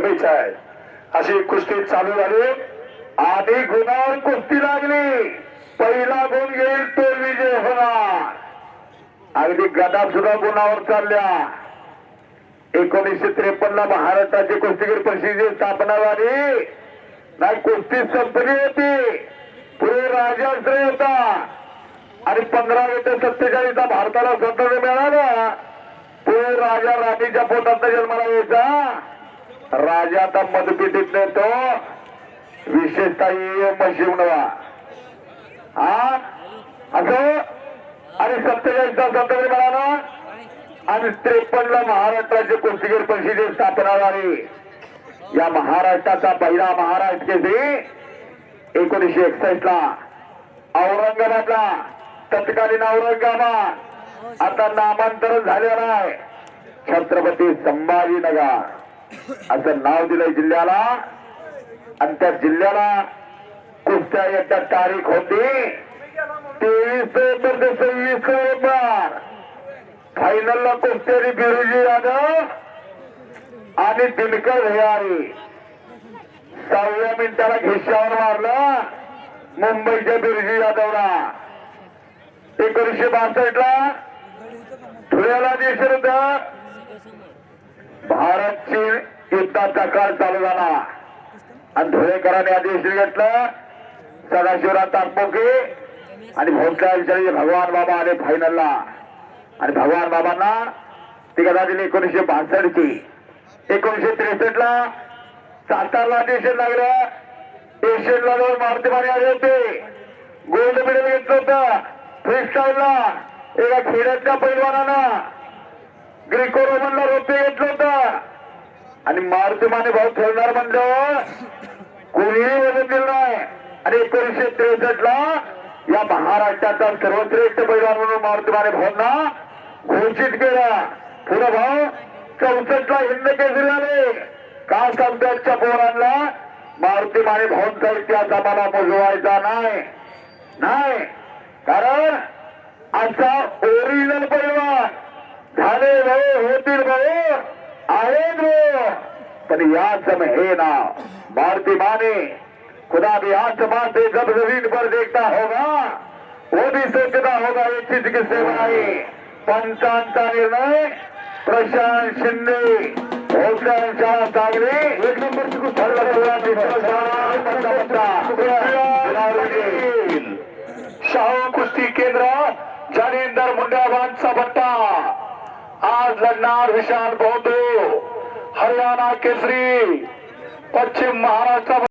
गरजेचं आहे. अशी कुस्ती चालू झाली. आधी गुणावर कुस्ती लागली. पहिला गुण घेईल तो विजय होणार. अगदी गदा सुद्धा गुणावर चालल्या. एकोणीसशे त्रेपन्न महाराष्ट्राची कुस्तीगीर परिषदेची स्थापना झाली. नाही कुस्ती संपली होती. पुढे राजाश्रय होता. आणि पंधरा ते सत्तेचाळीसला भारताला स्वातंत्र्य मिळालं. पुढे राजा राणीच्या पोटात जन्माला यायचा. राजा आता मधुपिटीत नेतो. विशेषतः ये मशिवणवा हा? असं आणि सत्तेचाळीस स्वातंत्र्य मिळालं आणि त्रेपन्न ला महाराष्ट्राची कुस्तीगीर परिषदेची स्थापना झाली या महाराष्ट्राचा पहिला महाराष्ट्र केसरी एकोणीशे एकसष्ट ला औरंगाबादला. तत्कालीन औरंगाबाद. आता नामांतरण झाले आहे. छत्रपती संभाजीनगर. असं नाव दिलंय जिल्ह्याला. आणि त्या जिल्ह्याला कुठच्या एकदा तारीख होती तेवीस नोव्हेंबर ते सव्वीस नोव्हेंबर. फायनलला कुस्त्यारी बिरुजी यादव आणि दिनकर भैयारी. सहाव्या मिनिटाला घिशावर मारलं मुंबईच्या बिरुजी यादवला. एकोणीसशे बासष्ट ला धुळ्याला देश होतं भारत चीन युद्धाचा काळ चालू झाला. आणि धुळेकरांनी आदेश घेतलं सदाशिवराव ताकपोके आणि भोसल्या भगवान बाबा आले फायनलला आणि भगवान बाबांना ती कदा दिली एकोणीसशे बासष्ट ची एकोणीसशे त्रेसष्ट ला सातारला अध्यक्ष लागलं. एशियनला दोन मारुती आले होते. गोल्ड मेडल घेतलं होतं. फ्रीस्टाईलला. एका खेड्यातल्या पैलवानानं. ग्रीको रोमनला रोपे घेतलं होतं. आणि मारुती माने भाऊ खेळणार म्हणलं कोणीही वजन दिलं नाही. आणि एकोणीसशे त्रेसष्ट ला या महाराष्ट्राचा सर्वश्रेष्ठ पैलवान म्हणून मारुती माने भाऊंना घोषित केला. पुढे भाऊ चौसष्ट ला हिंद केसरी आले का सध्याच्या पोरांना मारुती माने भाऊंचा इतिहास आम्हाला मोजवायचा नाही. नाही. कारण असा ओरिजिनल पैलवान झाले भाऊ होतील भाऊ आहेत भाऊ पण या समय हे नाव मारुती माने खुदा भी आसमान से जब जमीन पर देखता होगा वो भी सोचता होगा ये चीज किससे बनाई पंचांचा निर्णय प्रशांत शिंदे भोसले शाळा सांगली एक कुस्ती शाहू कुस्ती केंद्र जालिंदर मुंड्याबांचा बट्टा। आज लढणार विशाल बौद्धू हरियाणा केसरी पश्चिम महाराष्ट्र